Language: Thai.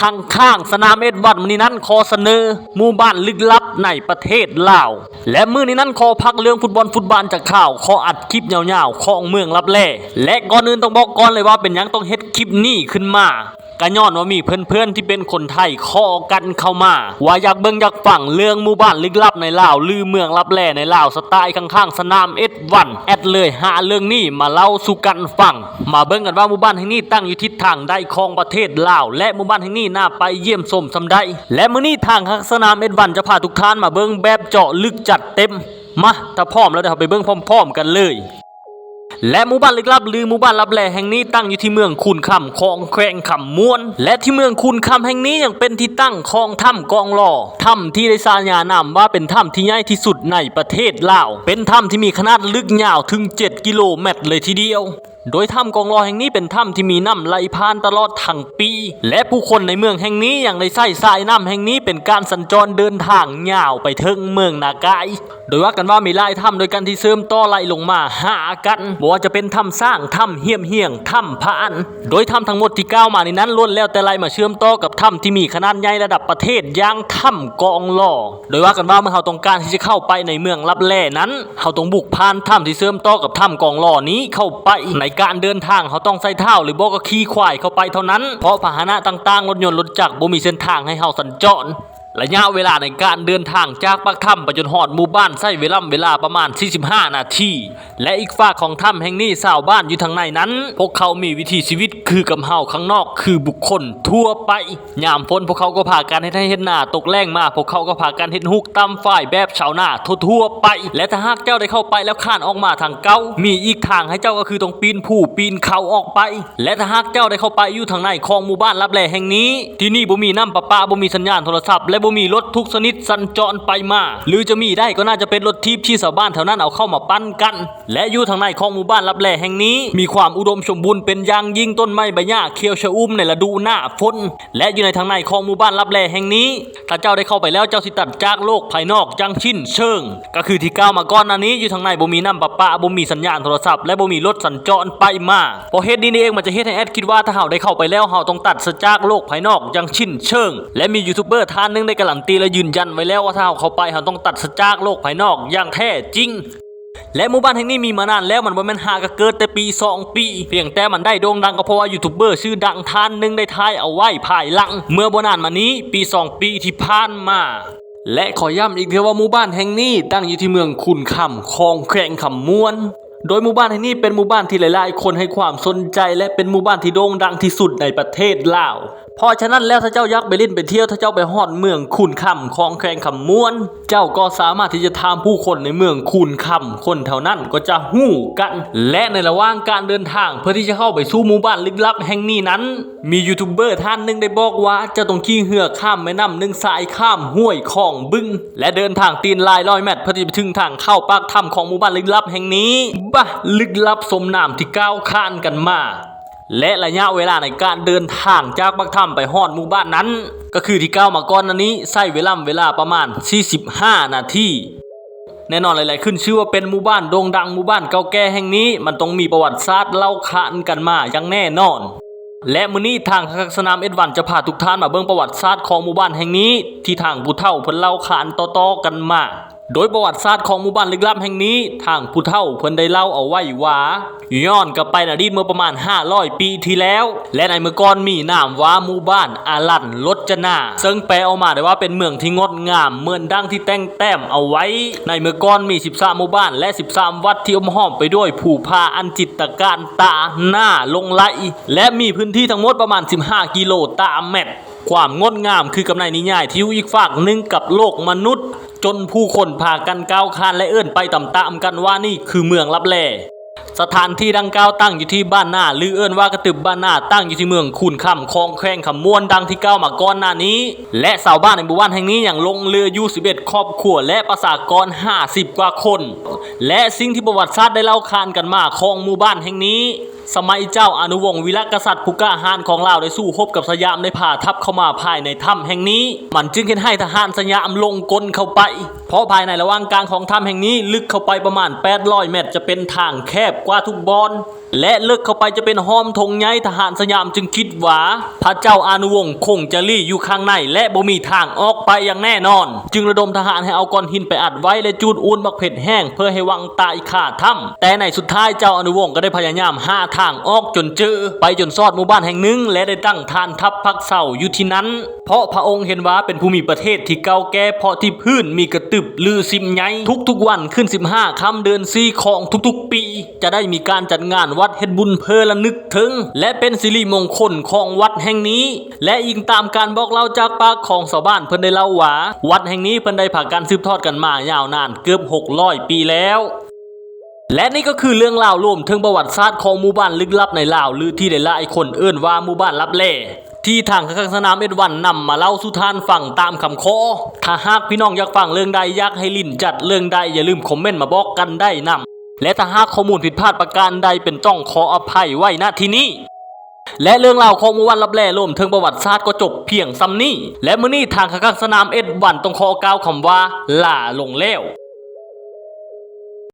ข้างข้างๆสนามเอ็ดวัดมือนี้นั้นขอเสนอหมู่บ้านลึกลับในประเทศลาว และมือนี้นั้นขอพักเรื่องฟุตบอลฟุตบอลจากข่าวขออัดคลิปยาวๆของเมืองลับแลและก่อนอื่นต้องบอกก่อนเลยว่าเป็นยังต้องเฮ็ดคลิปนี้ขึ้นมา ก็ย้อนว่ามีเพื่อนๆที่เป็นคนไทยขอกันเข้ามา ว่าอยากเบิ่งอยากฟังเรื่องหมู่บ้านลึกลับในลาวลือเมืองลับแลในลาวสไตล์ข้างๆ สนามเอ็ดวันแอดเลยหาเรื่องนี้มาเล่าสู่กันฟัง มาเบิ่งกันว่าหมู่บ้านแห่งนี้ตั้งอยู่ทิศทางใดของประเทศลาว และหมู่บ้านแห่งนี้น่าไปเยี่ยมชมสำใดและมื้อนี้ทางข้างสนามเอ็ดวันจะพาทุกท่านมาเบิ่งแบบเจาะลึกจัดเต็มมาถ้าพร้อมแล้วเดี๋ยวไปเบิ่งพร้อม ๆ กันเลย และหมู่บ้านลึกลับหรือหมู่บ้านลับแลแห่งนี้ตั้งอยู่ที่เมืองคุนคำคลองแควงคำม้วน และที่เมืองคุนคำแห่งนี้ยังเป็นที่ตั้งของถ้ำกองหล่อถ้ำที่ได้สร้างยานามว่าเป็นถ้ำที่ใหญ่ที่สุดในประเทศลาว เป็นถ้ำที่มีขนาดลึกยาวถึง 7 กิโลเมตรเลยทีเดียว โดยถ้ำกองหล่อแห่งนี้เป็นถ้ำที่มีน้ำไหลผ่านตลอดทั้งปี และผู้คนในเมืองแห่งนี้อยังได้ใช้สายน้ำแห่งนี้เป็นการสัญจรเดินทางยาวไปถึงเมืองนากาย โดยว่ากันว่ามีหลายถ้ำโดยกันที่เสริมต่อไล่ลงมาหากันบอกว่าจะเป็นถ้ำสร้างถ้ำเฮี้ยมเฮียงถ้ำพระอัน โดยถ้ำทั้งหมดที่ก้าวมาในนั้นล้วนแล้วแต่ไล่มาเชื่อมต่อกับถ้ำที่มีขนาดใหญ่ระดับประเทศอย่างถ้ำกองหล่อโดยว่ากันว่าเมื่อเราต้องการที่จะเข้าไปในเมืองลับแลนั้นเราต้องบุกผ่านถ้ำที่เชื่อมต่อกับถ้ำกองหล่อนี้เข้าไปในการเดินทางเขาต้องใส่เท้าหรือบอกก็ขี่ควายเข้าไปเท่านั้น เพราะพาหนะต่างๆรถยนต์รถจักรบ่มีเส้นทางให้เราสัญจร ระยะเวลาในการเดินทางจากปากถ้ำไปจนหอดหมู่บ้านใช้เวลาเวลาประมาณ 45 นาที และอีกฝากของถ้ำแห่งนี้ชาวบ้านอยู่ทางในนั้น พวกเขามีวิถีชีวิตคือกับเฮาข้างนอกคือบุคคลทั่วไปยามฝนพวกเขาก็พากันให้ให้เห็นหน้าตกแรงมาพวกเขาก็พากันเห็นฮุกตามฝ่ายแบบชาวนาทั่วๆไป และถ้าหากเจ้าได้เข้าไปแล้วข้านออกมาทางเก้ามีอีกทางให้เจ้าก็คือต้องปีนผู้ปีนเขาออกไป และถ้าหากเจ้าได้เข้าไปอยู่ทางในของหมู่บ้านลับแลแห่งนี้ ที่นี่บ่มีน้ำประปาบ่มีสัญญาณโทรศัพท์และบ่มีรถทุกชนิดสัญจรไปมา หรือจะมีได้ก็น่าจะเป็นรถทิพย์ที่ชาวบ้านแถวนั้นเอาเข้ามาปั้นกัน และอยู่ทางในของหมู่บ้านลับแลแห่งนี้ มีความอุดมสมบูรณ์เป็นอย่างยิ่งต้นไม้ใบหญ้าเขียวชอุ่มในฤดูหน้าฝนและอยู่ในทางในของหมู่บ้านลับแลแห่งนี้ ถ้าเจ้าได้เข้าไปแล้วเจ้าสิตัดจากโลกภายนอกจังชิ้นเชิง ก็คือที่ก้าวมาก่อนหน้านี้อยู่ทางในบ่มีน้ำประปาบ่มีสัญญาณโทรศัพท์และบ่มีรถสัญจรไปมาเพราะเหตุนี้นี่เองมันจะเฮ็ดให้แอดคิดว่าถ้าเฮาได้เข้าไปแล้วเฮาต้องตัดจากโลกภายนอกอยังชิ้นเชิง และมียูทูบเบอร์ท่านนึงได้การันตีและยืนยันไว้แล้วว่าถ้าเขาไปเฮาต้องตัดซะจากโลกภายนอกอย่างแท้จริงและหมู่บ้านแห่งนี้มีมานานแล้วมันบ่แม่นหากเกิดแต่ปี 2 ปี เพียงแต่มันได้โด่งดังก็เพราะว่ายูทูบเบอร์ชื่อดังท่านหนึ่งได้ทายเอาไว้ภายหลัง เมื่อบ่นานมานี้ปี 2 ปีที่ผ่านมา และขอย้ำอีกเทีว่าหมู่บ้านแห่งนี้ตั้งอยู่ที่เมืองคุนคำคลองแควงคำมวน โดยหมู่บ้านแห่งนี้เป็นหมู่บ้านที่หลายๆ คนให้ความสนใจ และเป็นหมู่บ้านที่โด่งดังที่สุดในประเทศลาว พราะฉะนั้นแล้วถ้าเจ้ายักษ์ไปล่นไปเที่ยวถ้าเจ้าไปฮอดเมืองคุนคำคลองแควงคำม้วน เจ้าก็สามารถที่จะถามผู้คนในเมืองคุนคำคนแถวนั้นก็จะหู้กัน และในระหว่างการเดินทางเพื่อที่จะเข้าไปสู่หมู่บ้านลึกลับแห่งนี้นั้น มียูทูบเบอร์ท่านหนึ่งได้บอกว่าเจะต้องขี่เหือข้ามแม่น้ำหนึ่งสายข้ามห้วยของบึงและเดินทางตีนลายร้อยเมตรเพื่อที่จะไปถึงทางเข้าปากถ้ำของหมู่บ้านลึกลับแห่งนี้บ้าลึกลับสมนามที่ก้าวข้านกันมา และระยะเวลาในการเดินทางจากปากถ้ำไปฮอดหมู่บ้านนั้น ก็คือที่ก้าวมาก่อนนันนี้ใช้เวลาเวลาประมาณ 45 นาทีแน่นอนหลาย ๆ ขึ้นชื่อว่าเป็นหมู่บ้านโด่งดังหมู่บ้านเก่าแก่แห่งนี้ มันต้องมีประวัติศาสตร์เล่าขานกันมาอย่างแน่นอน และมื้อนี้ทางสนามเอ็ดวันจะพาทุกท่านมาเบิ่งประวัติศาสตร์ของหมู่บ้านแห่งนี้ ที่ทางผู้เฒ่าเพิ่นเล่าขานต่อ ๆ กันมา โดยประวัติศาสตร์ของหมู่บ้านลึกลับแห่งนี้ ทางผู้เฒ่าเพิ่นได้เล่าเอาไว้ว่าย้อนกลับไปในอดีตเมื่อประมาณ 500 ปีที่แล้ว และในเมื่อก่อนมีนามว่าหมู่บ้านอาลันลดจนาซึ่งแปลออกมาได้ว่าเป็นเมืองที่งดงามเหมือนดังที่แต่งแต้มเอาไว้ ในเมื่อก่อนมี 13 หมู่บ้านและ 13 วัดที่อมห้อมไปด้วยผูพาอันจิตการตาหน้าลงไหลและมีพื้นที่ทั้งหมดประมาณ 15 กิโลตามแมตร ความงดงามคือกำไนนิยายที่อยู่อีกฝากหนึ่งกับโลกมนุษย์ จนผู้คนพากันก้าวข้านและเอื้อนไปตามๆกันว่านี่คือเมืองลับแลสถานที่ดังกล่าวตั้งอยู่ที่บ้านหน้าหรือเอื้อนว่ากระตึบบ้านหน้าตั้งอยู่ที่เมืองคูนคำคลองแควงคำม้วนดังที่ก้าวมาก่อนหน้านี้ และชาวบ้านในหมู่บ้านแห่งนี้อย่างลงเรืออยู่11ครอบครัวและประชากร 50 กว่าคน และสิ่งที่ประวัติศาสตร์ได้เล่าขานกันมาของหมู่บ้านแห่งนี้ สมัยเจ้าอนุวงศ์วิรกษัตริย์ผู้กล้าหาญของลาวได้สู้รบกับสยามในผ่าทับเข้ามาภายในถ้ำแห่งนี้ มันจึงเห็นให้ทหารสยามลงกลเข้าไป เพราะภายในระหว่างกลางของถ้ำแห่งนี้ ลึกเข้าไปประมาณ 800 เมตร จะเป็นทางแคบกว่าทุกบอน และเลิกเข้าไปจะเป็นห้อมธงใหญ่ทหารสยามจึงคิดว่าพระเจ้าอานุวงศ์คงจะลี่อยู่ข้างใน และบ่มีทางออกไปอย่างแน่นอน จึงระดมทหารให้เอาก้อนหินไปอัดไว้และจูดอูนบักเผ็ดแห้งเพื่อให้วังตายข่าถ้ำแต่ในสุดท้ายเจ้าอนุวงศ์ก็ได้พยายามหาทางออกจนเจอ ไปจนซอดหมู่บ้านแห่งหนึ่ง และได้ตั้งฐานทัพพักเสาอยู่ที่นั้น เพราะพระองค์เห็นว่าเป็นภูมิประเทศที่เก่าแก่เพราะที่พื้นมีกระตึบลือซิมไงทุกๆวันขึ้น 15 ค่ำเดือนซีของทุกๆ ปี จะได้มีการจัดงานวัดเฮ็ดบุญเพอละนึกถึง และเป็นสิริมงคลของวัดแห่งนี้ และอิงตามการบอกเล่าจากปากของชาวบ้านเพิ่นได้เล่าว่าวัดแห่งนี้เพิ่นได้ผ่านการสืบทอดกันมายาวนานเกือบ 600 ปีแล้วและนี่ก็คือเรื่องราวรวมถึงประวัติศาสตร์ของหมู่บ้านลึกลับในลาวหรือที่หลายๆคนเอื้นว่าหมู่บ้านลับแลที่ทางข้างสนามเอ็ดวันนำมาเล่าสู่ท่านฟังตามคำขอถ้าหากพี่น้องอยากฟังเรื่องใดอยากให้ลินจัดเรื่องใดอย่าลืมคอมเมนต์มาบอกกันได้นำ และถ้าหากข้อมูลผิดพลาดประการใดเป็นต้องขออภัยไว้ณที่นี้และเรื่องราวของมู่บ้านรับแลรวมถึงประวัติศาสตร์ก็จบเพียงซ้ำนี้ และมื้อนี้ทางข้างสนามเอ็ดวันต้องขอกล่าวคำว่าลาลงแล้ว